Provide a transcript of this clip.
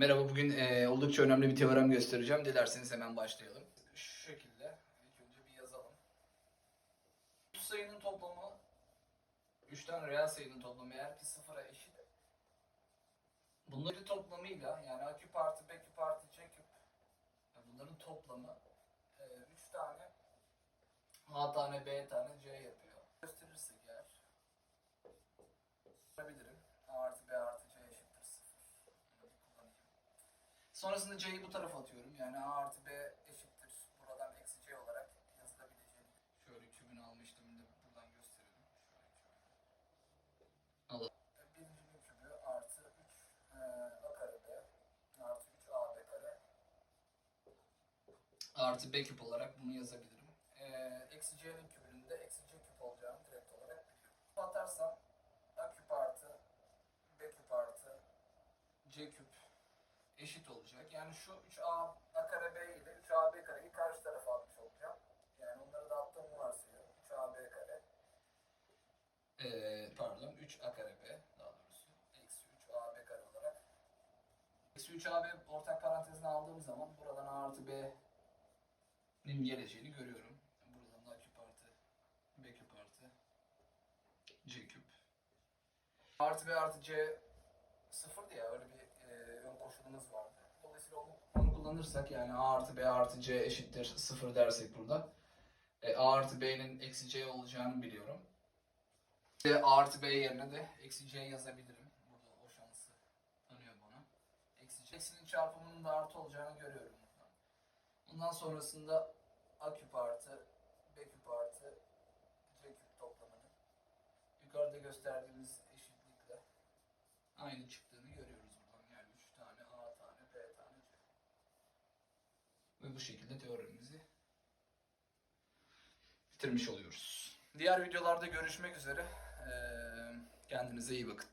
Merhaba, bugün eee, oldukça önemli bir teorem göstereceğim. Dilerseniz hemen başlayalım. Şu şekilde, ilk önce bir yazalım. 3 sayının toplamı, 3 tane reel sayının toplamı eğer ki sıfıra eşit. Bunların toplamıyla, yani A küp artı B küp artı C küp, yani bunların toplamı 3 tane A tane B tane C yapıyor. Gösterirsek eğer, yapabilirim. A artı B artı C eşittir 0. Bunu bir kullanayım. Sonrasında C'yi bu tarafa atıyorum. Yani A artı B eşittir. Buradan eksi C olarak yazılabileceğini. Şöyle kübünü almıştım. De buradan gösterelim. Şöyle kübü. Birinci bir kübü artı 3 A kare B artı 3 AB kare artı B küp olarak bunu yazabilirim. Ee, eksi C'nin kübünün de eksi C küp olacağını direkt olarak biliyorum. Atarsam A küp artı B küp artı C küp eşit olacak. Yani şu 3A A kare B ile 3AB kareyi karşı tarafa atmış olacağım. Yani onları da attığımı varsayıyorum. 3AB kare. Ee, pardon 3A kare B daha doğrusu. Eksi 3AB kare olarak. Eksi 3AB ortak parantezine aldığım zaman buradan A artı B'nin geleceğini görüyorum. Buradan da A küp artı B küp artı C küp. A artı B artı C sıfırdı ya öyle bir koşulumuz vardı. Dolayısıyla onu, kullanırsak yani A artı B artı C eşittir sıfır dersek burada. E, A artı B'nin eksi C olacağını biliyorum. Ve A artı B yerine de eksi C yazabilirim. Burada o şansı tanıyor bana. Eksi C. Çarpımının da artı olacağını görüyorum buradan. Ondan sonrasında A küp artı B küp artı C küp toplamının yukarıda gösterdiğimiz eşitlikle aynı çıktığını görüyoruz buradan. Yani 3 tane A tane B tane C. Bu şekilde teoremimizi bitirmiş oluyoruz. Diğer videolarda görüşmek üzere. Ee, kendinize iyi bakın.